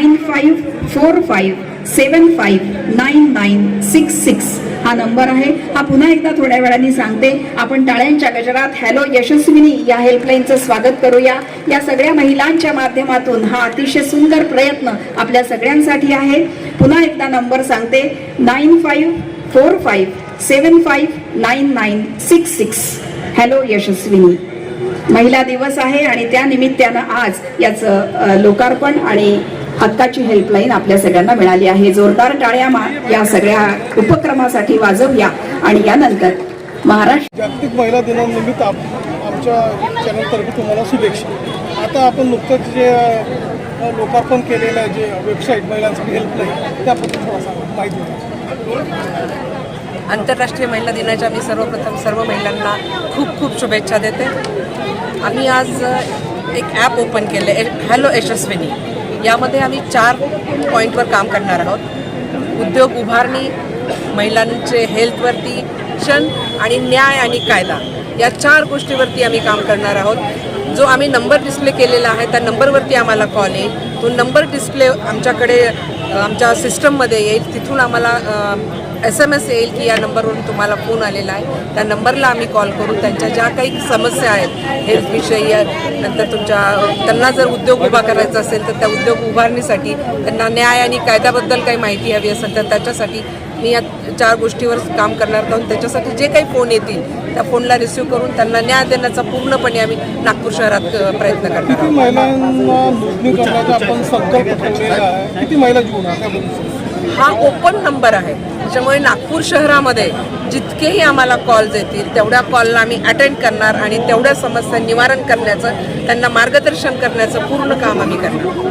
Nine five four five seven five nine nine six six हा number आहे हा पुन्हा एकदा थोड्या वेळाने सांगते आपण टाळ्यांच्या गजरात हॅलो यशस्विनी या हेल्पलाईनचं स्वागत करूया या सगळ्या महिलांच्या माध्यमातून हा अतिशय सुंदर प्रयत्न आपल्या सगळ्यांसाठी आहे पुन्हा एकदा नंबर सांगते nine five four five seven five nine nine six six hello Yashaswini महिला दिवस आहे आणि त्या निमित्तानं आज याचं लोकार्पण आणि हक्काची हेल्पलाईन आपल्या सगळ्यांना मिळाली आहे. जोरदार टाळ्या या सगळ्या उपक्रमासाठी वाजवूया. आणि यानंतर महाराष्ट्र जागतिक महिला दिनानिमित्त आप- आमच्या चॅनलतर्फे तुम्हाला शुभेच्छा. आता आपण नुकतंच जे लोकार्पण केलेलं आहे जे वेबसाईट महिलांसाठी हेल्पलाईन त्याबद्दल थोडा सांगा माहिती. आंतरराष्ट्रीय महिला दिनाच्या मी सर्वप्रथम सर्व महिलांना खूप खूप शुभेच्छा देते. आम्ही आज एक ॲप ओपन केलं आहे हॅलो यशस्विनी. यामध्ये आम्ही चार पॉईंटवर काम करणार आहोत. उद्योग उभारणी महिलांचे हेल्थवरती शिक्षण आणि न्याय आणि कायदा या चार गोष्टीवरती आम्ही काम करणार आहोत. जो आम्ही नंबर डिस्प्ले केलेला आहे त्या नंबरवरती आम्हाला कॉल येईल. तो नंबर डिस्प्ले आमच्याकडे आमच्या सिस्टममध्ये येईल. तिथून आम्हाला एस एम एस येईल की या नंबरवरून तुम्हाला फोन आलेला आहे. त्या नंबरला आम्ही कॉल करून त्यांच्या ज्या काही समस्या आहेत हेल्थविषयी नंतर तुमच्या त्यांना जर उद्योग उभा करायचा असेल तर त्या उद्योग उभारणीसाठी त्यांना न्याय आणि कायद्याबद्दल काही माहिती हवी असेल तर त्याच्यासाठी मी या चार गोष्टीवर काम करणार आहोत. त्याच्यासाठी जे काही फोन येतील त्या फोनला रिसिव्ह करून त्यांना न्याय देण्याचा पूर्णपणे आम्ही नागपूर शहरात प्रयत्न करणार आपण संकल्प ठेवलेला आहे. किती महिला जीवन हा ओपन नंबर आहे. त्याच्यामुळे नागपूर शहरामध्ये जितकेही आम्हाला कॉल्स येतील तेवढ्या कॉलला आम्ही अटेंड करणार आणि तेवढ्या समस्या निवारण करण्याचं त्यांना मार्गदर्शन करण्याचं पूर्ण काम आम्ही करणार.